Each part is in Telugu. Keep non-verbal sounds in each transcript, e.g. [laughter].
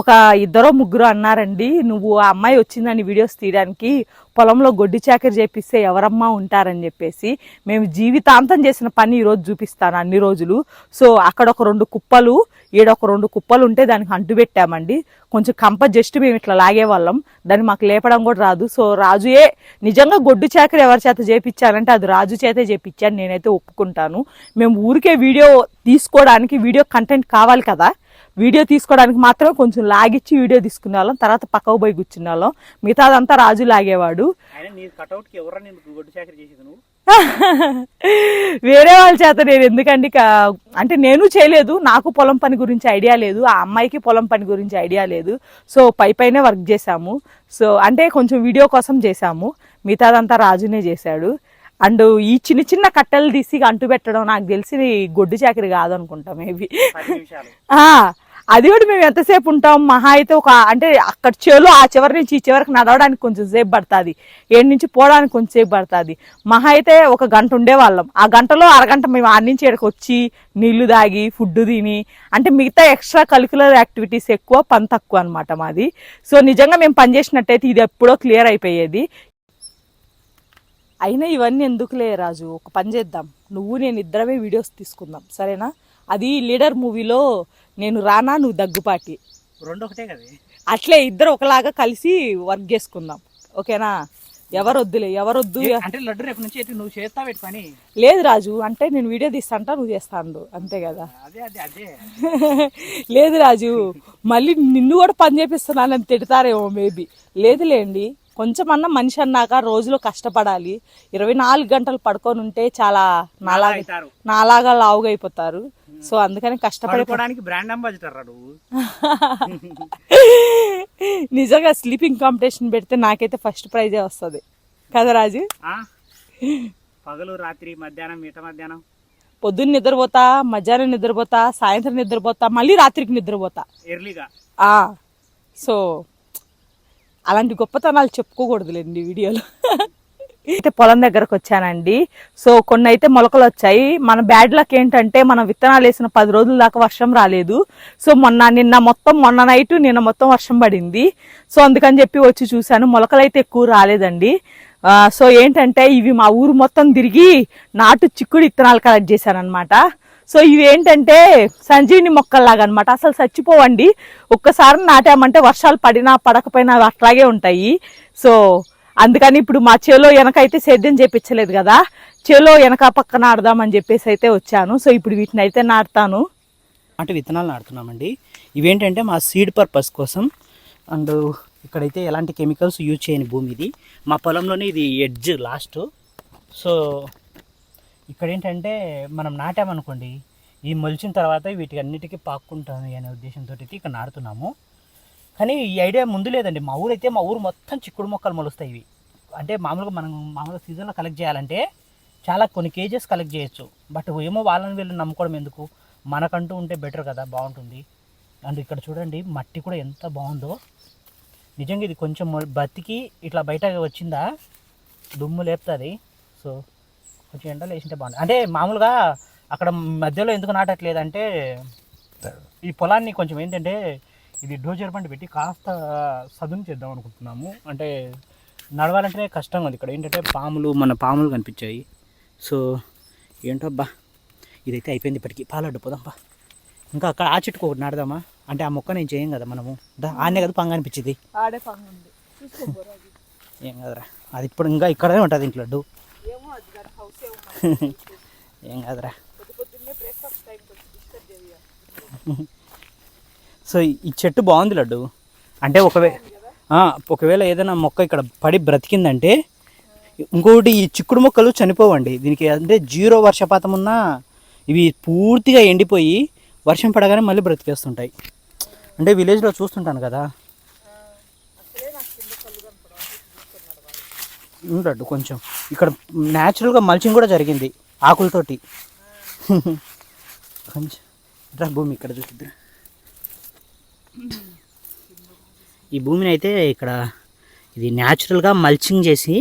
ఒక ఇద్దరో ముగ్గురు అన్నారండి నువ్వు ఆ అమ్మాయి వచ్చిందని వీడియోస్ తీయడానికి పొలంలో గొడ్డి చాకరి చేపిస్తే ఎవరమ్మా ఉంటారని చెప్పేసి మేము జీవితాంతం చేసిన పని ఈరోజు చూపిస్తాను అన్ని రోజులు. సో అక్కడ ఒక రెండు కుప్పలు ఈడ ఒక రెండు కుప్పలు ఉంటే దానికి అంటు పెట్టామండి. కొంచెం కంప జస్ట్ మేము ఇట్లా లాగేవాళ్ళం దాన్ని మాకు లేపడం కూడా రాదు. సో రాజుయే నిజంగా గొడ్డు చాకరి ఎవరి చేత చేపించాలంటే అది రాజు చేతే చేపించాను నేనైతే ఒప్పుకుంటాను. మేము ఊరికే వీడియో తీసుకోవడానికి వీడియో కంటెంట్ కావాలి కదా. వీడియో తీసుకోవడానికి మాత్రమే కొంచెం లాగిచ్చి వీడియో తీసుకునే వాళ్ళం తర్వాత పక్కకు పోయి కూర్చునే వాళ్ళం మిగతాదంతా రాజు లాగేవాడు. [laughs] వేరే వాళ్ళ చేత నేను ఎందుకండి అంటే నేను చేయలేదు. నాకు పొలం పని గురించి ఐడియా లేదు. ఆ అమ్మాయికి పొలం పని గురించి ఐడియా లేదు. సో పై పైనే వర్క్ చేశాము. సో అంటే కొంచెం వీడియో కోసం చేశాము. మిగతాదంతా రాజునే చేశాడు. అండ్ ఈ చిన్న చిన్న కట్టెలు తీసి అంటు పెట్టడం నాకు తెలిసి గొడ్డు చాకరి కాదనుకుంటా మేబీ. అది కూడా మేము ఎంతసేపు ఉంటాం? మహా అయితే ఒక అంటే అక్కడ చేలో ఆ చివరి నుంచి ఈ చివరికి నడవడానికి కొంచెం సేపు పడుతుంది. ఏడు నుంచి పోవడానికి కొంచెం సేపు పడుతుంది. మహా అయితే ఒక గంట ఉండేవాళ్ళం. ఆ గంటలో అరగంట మేము ఆడి నుంచి ఇక్కడికి వచ్చి నీళ్ళు తాగి ఫుడ్ తిని అంటే మిగతా ఎక్స్ట్రా కరికులర్ యాక్టివిటీస్ ఎక్కువ పని తక్కువ అనమాట మాది. సో నిజంగా మేము పని చేసినట్టయితే ఇది ఎప్పుడో క్లియర్ అయిపోయేది. అయినా ఇవన్నీ ఎందుకులే రాజు? ఒక పని చేద్దాం. నువ్వు నేను ఇద్దరమే వీడియోస్ తీసుకుందాం. సరేనా? అది లీడర్ మూవీలో నేను రానా నువ్వు దగ్గుపాటి రెండు ఒకటే కదా. అట్లే ఇద్దరు ఒకలాగా కలిసి వర్క్ చేసుకుందాం. ఓకేనా? ఎవరొద్దులే ఎవరొద్దు? అంటే లడ్డు రేపు నుంచి అయితే నువ్వు చేస్తా పెట్టి పని? లేదు రాజు అంటే నేను వీడియో తీస్తాంటా నువ్వు చేస్తాను అంతే కదా. అదే అదే అదే. [laughs] లేదు రాజు మళ్ళీ నిన్ను కూడా పని చేపిస్తున్నానని తిడతారేమో మేబీ. లేదులేండి కొంచెమన్నా మనిషి అన్నాక రోజులో కష్టపడాలి. ఇరవై నాలుగు గంటలు పడుకొని ఉంటే చాలా నాలాగా నాలాగా లావుగా అయిపోతారు సో అందుకని కష్టపడి పడుకోవడానికి బ్రాండ్ అంబాసిడర్ [laughs] నిజంగా స్లీపింగ్ కాంపిటీషన్ పెడితే నాకైతే ఫస్ట్ ప్రైజే వస్తుంది. కదా రాజు? పగలు రాత్రి మధ్యాహ్నం మిగతా మధ్యాహ్నం. పొద్దున్న నిద్రపోతా మధ్యాహ్నం నిద్రపోతా సాయంత్రం నిద్రపోతా మళ్ళీ రాత్రికి నిద్రపోతా. ఎర్లీగా సో అలాంటి గొప్పతనాలు చెప్పుకోకూడదులేండి వీడియోలో. అయితే పొలం దగ్గరకు వచ్చానండి. సో కొన్ని అయితే మొలకలు వచ్చాయి. మన బ్యాడ్ లక్ ఏంటంటే మనం విత్తనాలు వేసిన పది రోజుల దాకా వర్షం రాలేదు. సో మొన్న నిన్న మొత్తం మొన్న నైట్ నిన్న మొత్తం వర్షం పడింది. సో అందుకని చెప్పి వచ్చి చూశాను. మొలకలు అయితే ఎక్కువ రాలేదండి. సో ఏంటంటే ఇవి మా ఊరు మొత్తం తిరిగి నాటు చిక్కుడు విత్తనాలు కలెక్ట్ చేశానమాట సో ఇవి ఏంటంటే సంజీవిని మొక్కల్లాగా అనమాట అసలు చచ్చిపోవండి. ఒక్కసారి నాటామంటే వర్షాలు పడినా పడకపోయినా అవి అట్లాగే ఉంటాయి. సో అందుకని ఇప్పుడు మా చేలో వెనక అయితే సేద్యం చేపించలేదు కదా. చేలో వెనక పక్క నాడదామని చెప్పేసి అయితే వచ్చాను. సో ఇప్పుడు వీటిని అయితే నాటుతాను. అంటే విత్తనాలు నాడుతున్నామండి ఇవేంటంటే మా సీడ్ పర్పస్ కోసం అండ్ ఇక్కడైతే ఎలాంటి కెమికల్స్ యూజ్ చేయని భూమి ఇది. మా పొలంలోనే ఇది ఎడ్జ్ లాస్ట్. సో ఇక్కడ ఏంటంటే మనం నాటామనుకోండి ఈ మొలిచిన తర్వాత వీటికి అన్నిటికీ పాక్కుంటాను అనే ఉద్దేశంతో అయితే ఇక్కడ నాడుతున్నాము కానీ ఈ ఐడియా ముందు లేదండి. మా ఊరు అయితే మా ఊరు మొత్తం చిక్కుడు మొక్కలు మొలుస్తాయి ఇవి. అంటే మామూలుగా మనం మామూలుగా సీజన్లో కలెక్ట్ చేయాలంటే చాలా కొన్ని కేజెస్ కలెక్ట్ చేయొచ్చు. బట్ ఏమో వాళ్ళని వీళ్ళని నమ్ముకోవడం ఎందుకు? మనకంటూ ఉంటే బెటర్ కదా బాగుంటుంది. అండ్ ఇక్కడ చూడండి మట్టి కూడా ఎంత బాగుందో. నిజంగా ఇది కొంచెం బతికి ఇట్లా బయట వచ్చిందా? దుమ్ము లేపుతుంది. సో కొంచెం ఎండలో వేసింటే బాగుంది. అంటే మామూలుగా అక్కడ మధ్యలో ఎందుకు నాటట్లేదు అంటే ఈ పొలాన్ని కొంచెం ఏంటంటే ఇది డోజర్ పంట పెట్టి కాస్త సదును చేద్దాం అనుకుంటున్నాము. అంటే నడవాలంటేనే కష్టంగా ఉంది ఇక్కడ. ఏంటంటే పాములు మన పాములు కనిపించాయి. సో ఏంటో అబ్బా ఇదైతే అయిపోయింది ఇప్పటికి. పాలడ్డు పోదాంపా ఇంకా అక్కడ ఆ చెట్టుకు ఒకటి నాడదామా? అంటే ఆ మొక్క నేను చేయం కదా మనము. ఆనే కదా పంగ అనిపించింది ఆడే ఏం కదరా. అది ఇప్పుడు ఇంకా ఇక్కడే ఉంటుంది ఇంట్లో లడ్డు. [laughs] ఏం కాదురా [laughs] పొద్దు పొద్దున్నే బ్రేక్ఫాస్ట్ టైం కొంచెం డిస్టర్బ్ చేయాలి సో ఈ చెట్టు బాగుంది లడ్డు. అంటే ఒకవే ఒకవేళ ఏదైనా మొక్క ఇక్కడ పడి బ్రతికిందంటే ఇంకొకటి ఈ చిక్కుడు మొక్కలు చనిపోవండి. దీనికి అంటే జీరో వర్షపాతం ఉన్నా ఇవి పూర్తిగా ఎండిపోయి వర్షం పడగానే మళ్ళీ బ్రతికేస్తుంటాయి. అంటే విలేజ్లో చూస్తుంటాను కదా. ఉంది లడ్డు కొంచెం. ఇక్కడ న్యాచురల్గా మల్చింగ్ కూడా జరిగింది ఆకులతోటి. [laughs] కొంచెం భూమి ఇక్కడ చూసిద్దాం ఈ భూమిని అయితే ఇక్కడ ఇది న్యాచురల్గా మల్చింగ్ చేసి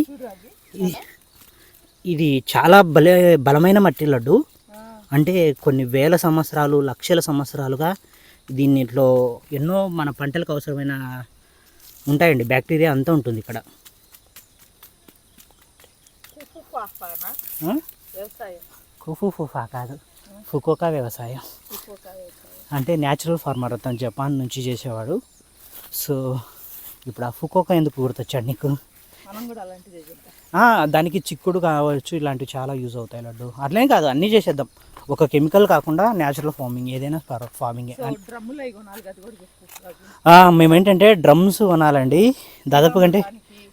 ఇది చాలా బలే బలమైన మట్టి లడ్డు. అంటే కొన్ని వేల సంవత్సరాలు లక్షల సంవత్సరాలుగా దీనిలో ఎన్నో మన పంటలకు అవసరమైన ఉంటాయండి. బ్యాక్టీరియా అంతా ఉంటుంది ఇక్కడ. కుఫు ఫుఫా కాదు. ఫుకోకా వ్యవసాయం. అంటే న్యాచురల్ ఫార్మర్ అతను జపాన్ నుంచి చేసేవాడు. సో ఇప్పుడు ఆ ఫుకోకా ఎందుకు గుర్తొచ్చాడు నీకు? దానికి చిక్కుడు కావచ్చు ఇలాంటివి చాలా యూజ్ అవుతాయి లడ్డు. అట్లేం కాదు అన్నీ చేసేద్దాం. ఒక కెమికల్ కాకుండా న్యాచురల్ ఫార్మింగ్ ఏదైనా ఫార్మింగ్ మేమేంటంటే డ్రమ్స్ కొనాలండి. దాదాపు కంటే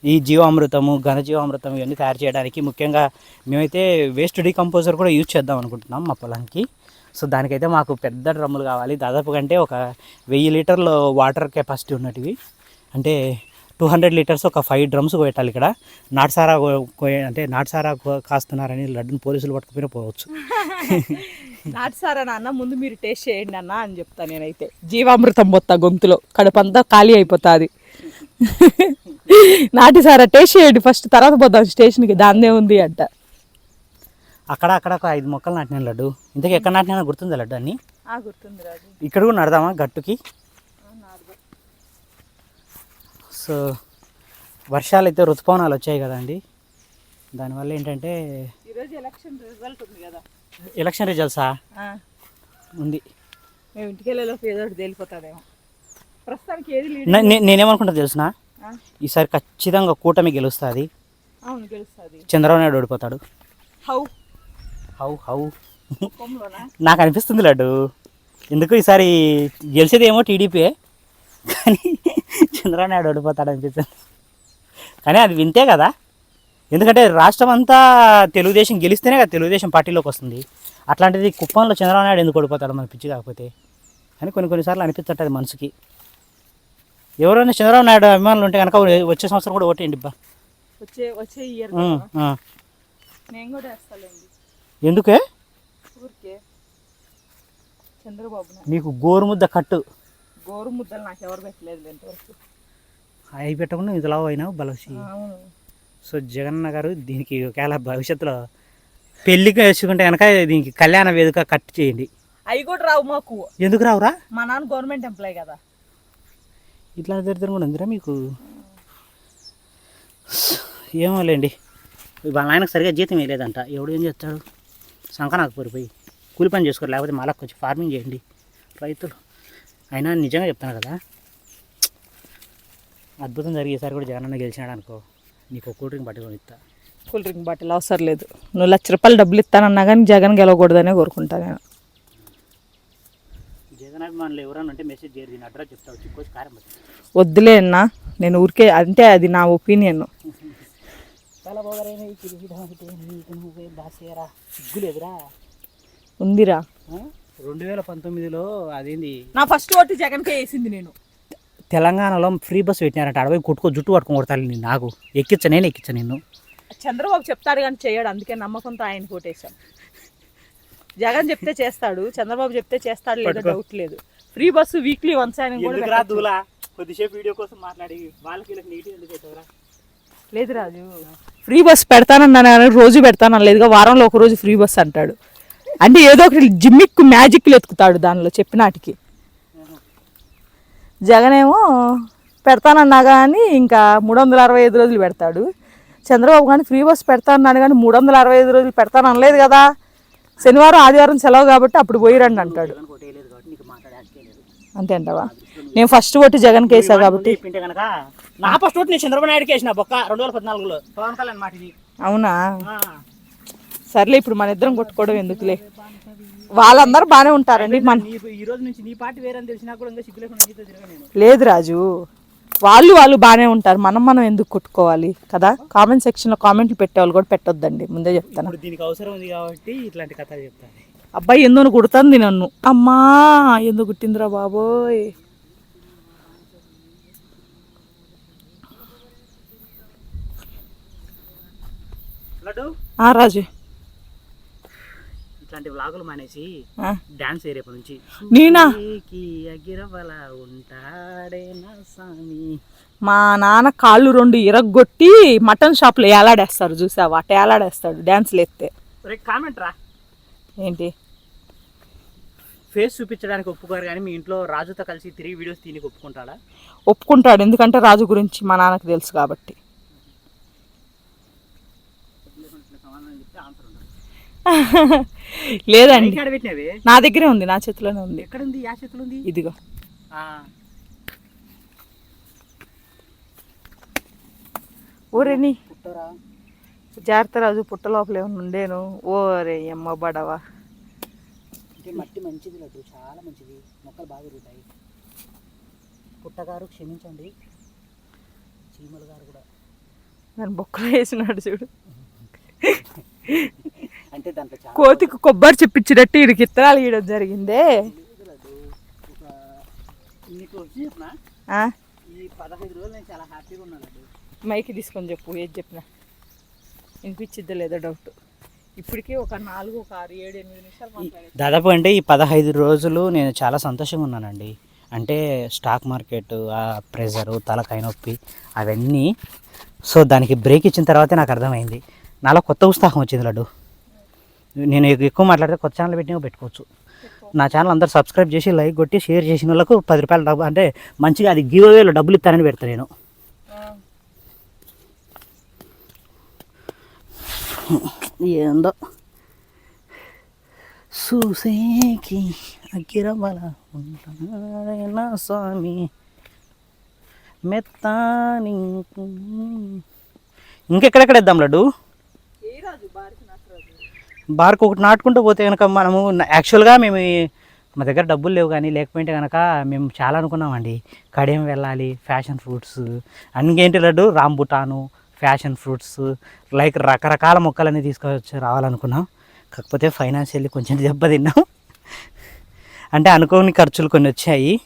ఈ జీవామృతము ఘనజీవామృతం ఇవన్నీ తయారు చేయడానికి ముఖ్యంగా మేమైతే వేస్ట్ డీకంపోజర్ కూడా యూజ్ చేద్దాం అనుకుంటున్నాం మా పొలానికి. సో దానికైతే మాకు పెద్ద డ్రమ్ములు కావాలి. దాదాపు కంటే ఒక వెయ్యి లీటర్లు వాటర్ కెపాసిటీ ఉన్నటివి. అంటే టూ హండ్రెడ్ లీటర్స్ ఒక ఫైవ్ డ్రమ్స్ కొట్టాలి ఇక్కడ. నాటుసారా కోయ- అంటే నాటుసారా కో- కాస్తున్నారని లడ్డును పోలీసులు పట్టుకుపోయినా పోవచ్చు. [laughs] నాటుసారా నాన్న ముందు మీరు టేస్ట్ చేయండి అన్న అని చెప్తాను నేనైతే. జీవామృతం పోతా గొంతులో. కడుపంతా ఖాళీ అయిపోతుంది. [laughs] నాటి సారా టేస్ట్ చేయండి. ఫస్ట్ తర్వాత పోతాం స్టేషన్కి. దాన్నే ఉంది అంట. అక్కడ అక్కడ ఒక ఐదు మొక్కలు నాటినాను లడ్డు. ఇంతకీ ఎక్కడ నాటినా గుర్తుందా లడ్డు అన్నీ? గుర్తుంది రాజు. ఇక్కడ కూడా నడదామా గట్టుకి? సో వర్షాలు అయితే ఋతుపవనాలు వచ్చాయి కదండి దానివల్ల ఏంటంటే ఈరోజు ఎలక్షన్ రిజల్ట్ ఉంది కదా. ఎలక్షన్ రిజల్ట్సా? ఉంది. మేము ఇంటికి వెళ్ళేలోపు ఏదో ఒకటి తేలిపోతుందేమో. ప్రస్తుతానికి ఏది లీడ్ నే- నే- నేనేమనుకుంటా తెలుసునా? ఈసారి ఖచ్చితంగా కూటమి గెలుస్తుంది. అవును గెలుస్తుంది. చంద్రబాబు నాయుడు ఓడిపోతాడు. How how how. నాకు అనిపిస్తుంది లడ్డు. ఎందుకు ఈసారి గెలిచేది ఏమో టీడీపీ కానీ చంద్రబాబు నాయుడు ఓడిపోతాడు అనిపిస్తుంది. కానీ అది వింతే కదా. ఎందుకంటే రాష్ట్రం అంతా తెలుగుదేశం గెలిస్తేనే కదా తెలుగుదేశం పార్టీలోకి వస్తుంది. అట్లాంటిది కుప్పంలో చంద్రబాబు నాయుడు ఎందుకు ఓడిపోతాడు మన పిచ్చి కాకపోతే. కానీ కొన్ని కొన్నిసార్లు అనిపిస్తుంటుంది మనసుకి. ఎవరైనా చంద్రబాబు నాయుడు అభిమానులు ఉంటే కనుక వచ్చే సంవత్సరం కూడా ఓటేయండి బా. వచ్చే వచ్చే ఇయర్. నేను కూడా ఎందుకే? చంద్రబాబు నీకు గోరుముద్ద కట్టు. గోరు ముద్దలు నాకు ఎవరు పెట్టలేదు ఇంతవరకు. అవి పెట్టకుండా ఇంతలా అయినావు బలసి సో జగన్న గారు దీనికి ఒకవేళ భవిష్యత్తులో పెళ్ళికి వేసుకుంటే కనుక దీనికి కళ్యాణ వేదిక కట్ చేయండి. అవి కూడా రావు మాకు. ఎందుకు రావురా? మా నాన్న గవర్నమెంట్ ఎంప్లాయ్ కదా. ఇట్లా దరిద్రం కూడా ఉందిరా మీకు. ఏమోలేండి. వాళ్ళ ఆయనకు సరిగా జీతం వేయలేదంట. ఎవడు ఏం చేస్తాడు? సంకనాకు పోయి కూలి పని చేసుకోరు లేకపోతే మళ్ళీ కొంచెం ఫార్మింగ్ చేయండి. రైతులు. అయినా నిజంగా చెప్తాను కదా అద్భుతం జరిగేసారి కూడా జగనన్న గెలిచినాడు అనుకో నీకు కూల్ డ్రింక్ పట్టుకొని ఇస్తా కూల్ డ్రింక్ బాటిల్ అవసరం లేదు. నువ్వు లక్ష రూపాయలు డబ్బులు ఇస్తానన్నా కానీ జగన్ గెలవకూడదనే కోరుకుంటా నేను. జగన్ అభిమానులు ఎవరన్నా అంటే మెసేజ్ చేయరు అడ్రస్ చెప్తావు చిక్కోసి కారం వద్దులే అన్న నేను ఊరికే అంటే అది నా ఒపీనియన్ సిగ్గులేదురా. ఉందిరా. రెండు వేల పంతొమ్మిదిలో అదేంది? నా ఫస్ట్ ఓటు జగన్కే వేసింది నేను. తెలంగాణలో ఫ్రీ బస్ పెట్టినారంట. అడవి కుట్టుకో జుట్టు పట్టుకొని కొడతాను నేను నాకు. ఎక్కించా నేను ఎక్కించా నిన్ను? చంద్రబాబు చెప్తాడు కానీ చేయడు. అందుకే నమ్మకంతో ఆయన కోటేశాం జగన్ చెప్తే చేస్తాడు చంద్రబాబు చెప్తే చేస్తాడు లేదా. డౌట్ లేదు. ఫ్రీ బస్సు వీక్లీ వన్స్ ఆయన కొద్దిసేపు వీడియో కోసం మాట్లాడి. వాళ్ళకి ఎందుకు లేదు రాజు. ఫ్రీ బస్ పెడతానన్నాను కానీ రోజు పెడతాను లేదుగా వారంలో ఒక రోజు ఫ్రీ బస్ అంటాడు. అంటే ఏదో ఒకటి జిమ్మిక్ మ్యాజిక్లు ఎత్తుకుతాడు దానిలో చెప్పినాటికి. జగన్ ఏమో పెడతానన్నా కానీ ఇంకా మూడు వందల అరవై ఐదు రోజులు పెడతాడు. చంద్రబాబు కానీ ఫ్రీ బస్ పెడతానన్నాను కానీ మూడు వందల అరవై ఐదు రోజులు పెడతాను అనలేదు కదా. శనివారం ఆదివారం సెలవు కాబట్టి అప్పుడు పోయిరండి అంటాడు. అంతే అంటావా? నేను ఫస్ట్ ఓటు జగన్ వేసా కాబట్టి. నా ఫస్ట్ ఓటు నేను చంద్రబాబు నాయుడుకి వేసిన బొక్క రెండు వేల పద్నాలుగులో. పవన్ కళ్యాణ్ మాట ఇది. అవునా. సర్లే ఇప్పుడు మన ఇద్దరం కొట్టుకోవడం ఎందుకులే? వాళ్ళందరూ బాగానే ఉంటారండి మన ఈ రోజు నుంచి నీ పార్టీ వేరని తెలిసినా కూడా ఇంకా సిగ్గు లేకుండా లేదు రాజు. వాళ్ళు వాళ్ళు బాగానే ఉంటారు. మనం మనం ఎందుకు కొట్టుకోవాలి కదా? కామెంట్ సెక్షన్లో కామెంట్లు పెట్టేవాళ్ళు కూడా పెట్టొద్దండి. ముందే చెప్తాను. దీనికి అవసరం ఉంది కాబట్టి ఇట్లాంటి కథలు చెప్తాను. అబ్బాయి ఎందుకు కుడుతుంది నన్ను? అమ్మా ఎందుకు కుట్టిందిరా బాబోయ్? ఆ రాజు. ఇట్లాంటి వ్లాగులు మానేసి డాన్స్ రేపు నుంచి నేనా? అగిరవల ఉంటాడే నా సామి. మా నాన్న కాళ్ళు రెండు ఇరగ్గొట్టి మటన్ షాప్లో ఏలాడేస్తారు చూసావా? అట్ట ఏలాడేస్తాడు డ్యాన్స్లు ఎత్తే కామెంట్ రా. ఏంటి? ఫేస్ చూపించడానికి ఒప్పుకోరు కానీ మీ ఇంట్లో రాజుతో కలిసి తిరిగి వీడియోస్ తీనికి ఒప్పుకుంటాడా? ఒప్పుకుంటాడు. ఎందుకంటే రాజు గురించి మా నాన్నకు తెలుసు కాబట్టి. [laughs] లేదండి. నా దగ్గరే ఉంది నా చేతిలోనే ఉంది. ఎక్కడ ఉంది యా చేతులు ఉంది ఇదిగో ఊరేని పుట్టరా? జాగ్రత్త రాజు పుట్ట లోపల ఏమన్నా ఉండేను? ఓరే అమ్మ బడవా. మట్టి మంచిది లడ్డు చాలా మంచిది. మొక్కలు బాగా పెరుగుతాయి. పుట్టగారు క్షమించండి. చీమల గారు కూడా. నన్ను బొక్కలో వేసినాడు చూడు. అంటే దాంట్లో కోతికి కొబ్బరి చెప్పించినట్టు ఈడికి ఇత్తనాలు గీయడం జరిగిందే. మైకి తీసుకొని చెప్పు ఏది చెప్పినా. వినిపించిద్దో లేదో డౌట్ ఇప్పటికీ ఒక నాలుగు ఒక ఆరు ఏడు ఎనిమిది నిమిషాలు దాదాపు అంటే ఈ పదహైదు రోజులు నేను చాలా సంతోషంగా ఉన్నానండి. అంటే స్టాక్ మార్కెట్ ఆ ప్రెజరు తలకాయ నొప్పి అవన్నీ. సో దానికి బ్రేక్ ఇచ్చిన తర్వాతే నాకు అర్థమైంది. నాలో కొత్త ఉత్సాహం వచ్చింది లడ్డు. నేను ఎక్కువ మాట్లాడితే కొత్త ఛానల్ పెట్టి పెట్టుకోవచ్చు. నా ఛానల్ అందరు సబ్స్క్రైబ్ చేసి లైక్ కొట్టి షేర్ చేసిన వాళ్ళకు పది రూపాయలు డబ్బు అంటే మంచిగా అది గివ్ అవేలో డబ్బులు ఇస్తానని పెడతాను నేను. ఏందో. చూసేకి అగ్గిరమల ఉంటానా స్వామి? మెత్తాని ఇంకెక్కడెక్కడ ఇద్దాం లడ్డు ఏ రాజు బారికి నాకు రాజు బార్కు ఒకటి నాటుకుంటూ పోతే కనుక మనము యాక్చువల్గా మేము మా దగ్గర డబ్బులు లేవు కానీ లేకపోతే కనుక మేము చాలా అనుకున్నామండి. కడియం వెళ్ళాలి ఫ్యాషన్ ఫ్రూట్స్ అన్నింటి Laddu rambutan passion fruits like రకరకాల మొక్కలన్నీ తీసుకొచ్చి రావాలనుకున్నాం. కాకపోతే ఫైనాన్షియల్లీ కొంచెం దెబ్బతిన్నాం. అంటే అనుకోని ఖర్చులు కొన్ని వచ్చాయి.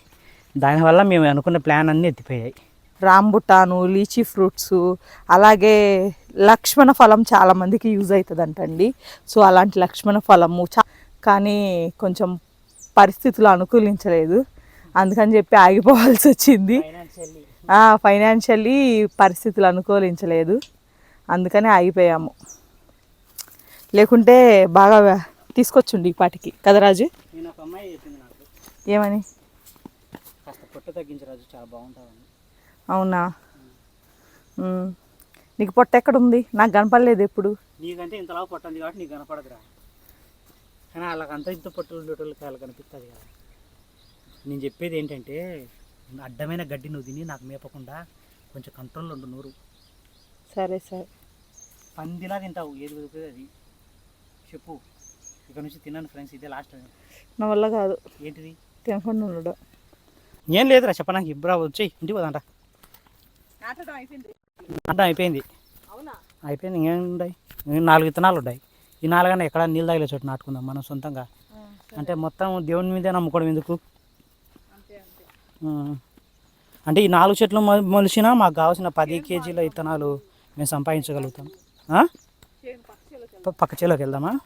దానివల్ల మేము అనుకున్న ప్లాన్ అన్నీ ఎత్తిపోయాయి. రాంబుటాను లీచీ ఫ్రూట్స్ అలాగే లక్ష్మణ ఫలం చాలా మందికి యూజ్ అవుతుందంటండి సో అలాంటి లక్ష్మణ ఫలము చా కానీ కొంచెం పరిస్థితులు అనుకూలించలేదు. అందుకని చెప్పి ఆగిపోవాల్సి వచ్చింది. ఫైనాన్షియల్లీ. పరిస్థితులు అనుకూలించలేదు. అందుకని ఆగిపోయాము. లేకుంటే బాగా తీసుకొచ్చుండి ఈ పాటికి. కదా రాజు? నేను ఒక అమ్మాయి చెప్పింది నాకు. ఏమని? కాస్త పొట్ట తగ్గించరాజు చాలా బాగుంటుందని అవునా. నీకు పొట్ట ఎక్కడుంది? నాకు కనపడలేదు ఎప్పుడు. నీకంటే ఇంతలా పొట్టుంది కాబట్టి నీకు కనపడదురా. కానీ వాళ్ళకి అంత ఇంత పొట్టులు ఉండేటోళ్ళకి వాళ్ళకి కనిపిస్తుంది కదా. నేను చెప్పేది ఏంటంటే అడ్డమైన గడ్డి నువ్వు తిని నాకు మేపకుండా కొంచెం కంట్రోల్లో ఉండు నూరు. సరే సరే. పందిలా తింటావు. ఏది కుదురుతుంది అది? చెప్పు. ఇక్కడ నుంచి తిన్నాను ఫ్రెండ్స్ ఇదే లాస్ట్ నా వల్ల కాదు. ఏంటిది? తినకుండా ఉండడం. ఏం లేదురా చెప్పడానికి ఇబ్రా వచ్చేయి. ఇంటికి పోదంట అంట అయిపోయింది. అయిపోయింది. ఇంకేం ఉన్నాయి ఇంక నాలుగు విత్తనాలు ఉన్నాయి ఈ నాలుగన్నా ఎక్కడ నీళ్ళు తాగిలే చోటు నాటుకుందాం మనం సొంతంగా. అంటే మొత్తం దేవుని మీదే నమ్ముకోవడం ఎందుకు. అంటే ఈ నాలుగు చెట్లు మొ- మొలిచినా మాకు కావాల్సిన పది కేజీల విత్తనాలు మేము సంపాదించగలుగుతాం. పక్క చేలోకి వెళ్దామా.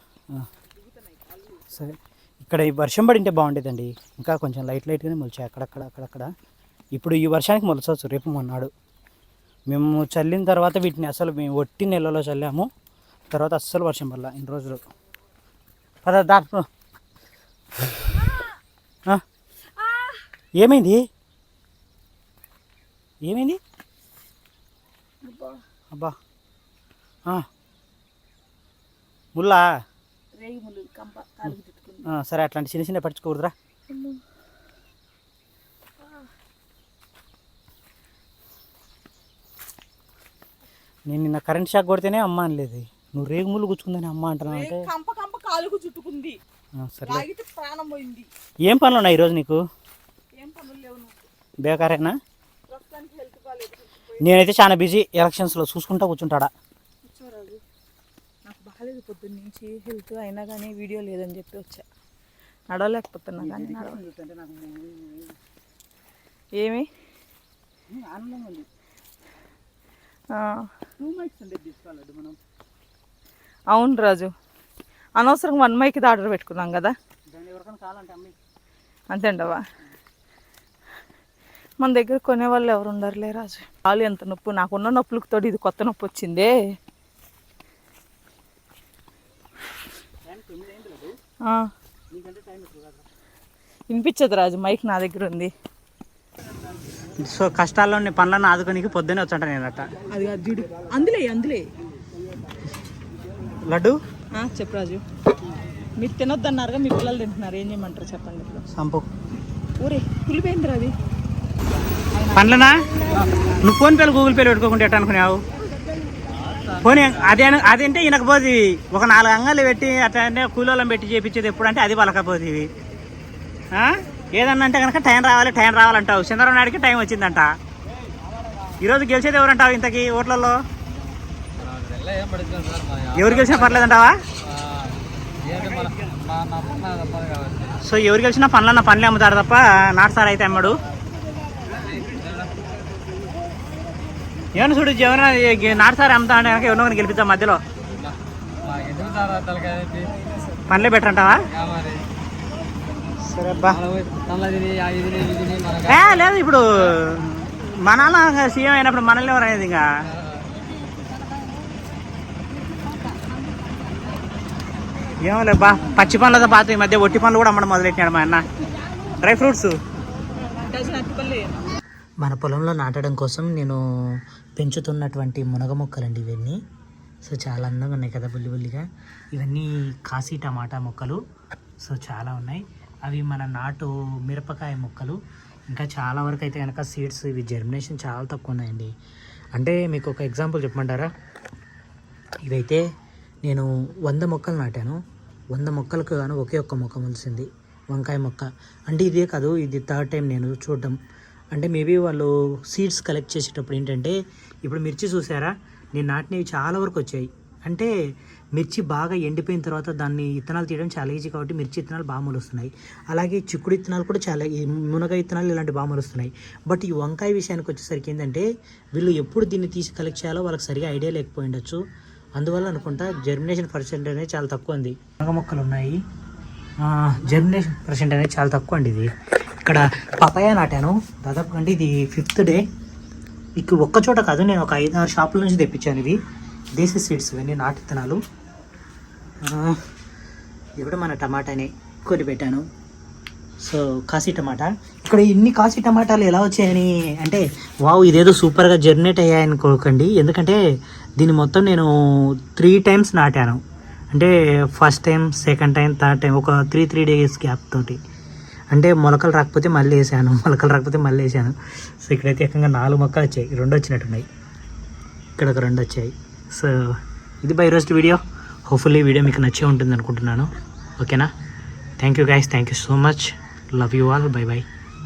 సరే. ఇక్కడ ఈ వర్షం పడింటే బాగుండేదండి. ఇంకా కొంచెం లైట్ లైట్గానే మొలిచాయి అక్కడక్కడ అక్కడక్కడ. ఇప్పుడు ఈ వర్షానికి మొలచవచ్చు. రేపు మొన్నాడు. మేము చల్లిన తర్వాత వీటిని అసలు మేము ఒట్టి నెలలో చల్లాము. తర్వాత అస్సలు వర్షం పడల ఇన్ని రోజులు. పద డాక్టర్? ఏమైంది? ఏమైంది? అబ్బా. ముల్లా? సరే అట్లాంటి చిన్న చిన్న పట్టించుకోకూడదురా. నేను నిన్న కరెంట్ షాక్ కొడితేనే అమ్మ అనలేదు. నువ్వు రేగు ముళ్ళు గుచ్చుకుందని అమ్మ అంటున్నావు అంటే? కంప కంప కాలుకు చుట్టుకుంది. ఆ, సరే తాగితే ప్రాణం పోయింది. ఏం పనులు ఉన్నాయి ఈరోజు నీకు? ఏం పనులు లేవు బేకారేనా? ప్రస్తుతానికి హెల్త్ బాగాలేదు నేనైతే చాలా బిజీ ఎలక్షన్స్లో చూసుకుంటా కూర్చుంటాడా? కూర్చోరాదు. నాకు బాగాలేదు పొద్దున్న నుంచి. హెల్త్ అయినా కానీ వీడియో లేదని చెప్పి వచ్చా. నడవలేకపోతున్నా కానీ నడవ ఏమి? ఆనందంగా ఉంది. ఆ, అవును రాజు. అనవసరం వన్ మైకి ఆర్డర్ పెట్టుకున్నాం కదా. అంతేండవా మన దగ్గర కొనేవాళ్ళు ఎవరు ఉండరులే రాజు. కాలు ఎంత నొప్పి నాకున్న నొప్పులకు తోడు ఇది కొత్త నొప్పి వచ్చిందే. వినిపించదు రాజు మైక్ నా దగ్గర ఉంది. సో కష్టాల్లోని పనులను ఆదుకోనికి పొద్దున్నే వచ్చాంట నేను అట్ట అది కాదు చూడు అందులే అందులే. లడ్డు? చెప్పు రాజు. మీరు తినొద్దన్నారుగా మీ పిల్లలు తింటున్నారు. ఏం చేయమంటారు చెప్పండి ఇప్పుడు. సంపు. ఊరే కులిపోయింది రాది. పండ్లనా? నువ్వు ఫోన్ పేలు గూగుల్ పేలు పెట్టుకోకుండా ఎట్ట అనుకున్నావు పోనీ అదే అదంటే ఈయనకపోతే ఒక నాలుగు అంగాలు పెట్టి అట్లా అంటే కూలోళ్ళం పెట్టి చేపించేది ఎప్పుడంటే అది పలకపోతే ఏదన్నా అంటే కనుక టైం రావాలి టైం రావాలంటావు. చంద్రబాబు నాయుడికి టైం వచ్చిందంట. ఈరోజు గెలిచేది ఎవరంటావు ఇంతకీ ఓట్లలో? ఎవరు గెలిచినా పర్లేదంటావా? సో ఎవరు గెలిచినా పనులన్న పనులే అమ్ముతారు తప్ప నాటు సార్ అయితే అమ్మడు. ఏమన్నా చూడు జగన్ నాటు సార్ అమ్ముతా అంటే కనుక ఎవరినో గెలిపిద్దాం మధ్యలో. పనులే బెటర్ అంటావా? సరే లేదు ఇప్పుడు మన నాన్న సీఎం అయినప్పుడు మనల్ని ఎవరు అనేది ఇంకా? ఏమో లేబ్బా పచ్చి పండ్లతో పాత ఈ మధ్య ఒట్టి పండ్లు కూడా అమ్మడం మొదలెట్టినాడు మా అన్న. డ్రై ఫ్రూట్స్ మన పొలంలో నాటడం కోసం నేను పెంచుతున్నటువంటి మునగ మొక్కలండి ఇవన్నీ. సో చాలా అందంగా ఉన్నాయి కదా బుల్లి బుల్లిగా. ఇవన్నీ కాశీ టమాటా మొక్కలు. సో చాలా ఉన్నాయి. అవి మన నాటు మిరపకాయ మొక్కలు. ఇంకా చాలా వరకు అయితే కనుక సీడ్స్ ఇవి జర్మినేషన్ చాలా తక్కువ ఉన్నాయండి. అంటే మీకు ఒక ఎగ్జాంపుల్ చెప్పమంటారా? ఇవైతే నేను వంద మొక్కలు నాటాను. వంద మొక్కలకు గాను ఒకే ఒక్క మొక్క మొలిసింది. వంకాయ మొక్క. అంటే ఇదే కాదు ఇది థర్డ్ టైం నేను చూడడం. అంటే మేబీ వాళ్ళు సీడ్స్ కలెక్ట్ చేసేటప్పుడు ఏంటంటే ఇప్పుడు మిర్చి చూసారా? నేను నాటినవి చాలా వరకు వచ్చాయి. అంటే మిర్చి బాగా ఎండిపోయిన తర్వాత దాన్ని ఇత్తనాలు తీయడం చాలా ఈజీ కాబట్టి మిర్చి ఇత్తనాలు బాగా మొలుస్తున్నాయి. అలాగే చిక్కుడు ఇత్తనాలు కూడా చాలా మునగ ఇత్తనాలు ఇలాంటి బాగా మొలుస్తున్నాయి. బట్ ఈ వంకాయ విషయానికి వచ్చేసరికి ఏంటంటే వీళ్ళు ఎప్పుడు దీన్ని తీసి కలెక్ట్ చేయాలో వాళ్ళకి సరిగా ఐడియా లేకపోయి ఉండొచ్చు. అందువల్ల అనుకుంటా జర్మినేషన్ పర్సెంట్ అనేది చాలా తక్కువ ఉంది మునగ మొక్కలు ఉన్నాయి. జర్మినేషన్ పర్సెంట్ అనేది చాలా తక్కువ అండి ఇది. ఇక్కడ పపాయ నాటాను. దాదాపు అంటే ఇది ఫిఫ్త్ డే ఇక ఒక్క చోట కాదు నేను ఒక ఐదు ఆరు షాపుల నుంచి తెప్పించాను ఇది. దేశీ సీడ్స్ ఇవన్నీ నాటు విత్తనాలు ఇది కూడా మన టమాటాని కొని పెట్టాను. So Kashi tomato. ఇక్కడ ఇన్ని కాశీ టమాటాలు ఎలా వచ్చాయని అంటే వావ్ ఇదేదో సూపర్గా జర్నేట్ అయ్యాయనుకోకండి ఎందుకంటే దీన్ని మొత్తం నేను త్రీ టైమ్స్ నాటాను. అంటే first time second time third time ఒక త్రీ త్రీ డేస్ గ్యాప్ తోటి. అంటే మొలకలు రాకపోతే మళ్ళీ వేసాను. [laughs] మొలకలు రాకపోతే మళ్ళీ వేసాను. సో ఇక్కడైతే ఏకంగా నాలుగు మొక్కలు వచ్చాయి. రెండు వచ్చినట్టున్నాయి. ఇక్కడ ఒక రెండు వచ్చాయి. సో ఇది బై రోజు వీడియో. హోప్ఫుల్లీ వీడియో మీకు నచ్చే ఉంటుంది అనుకుంటున్నాను ఓకేనా? Thank you guys thank you so much love you all bye bye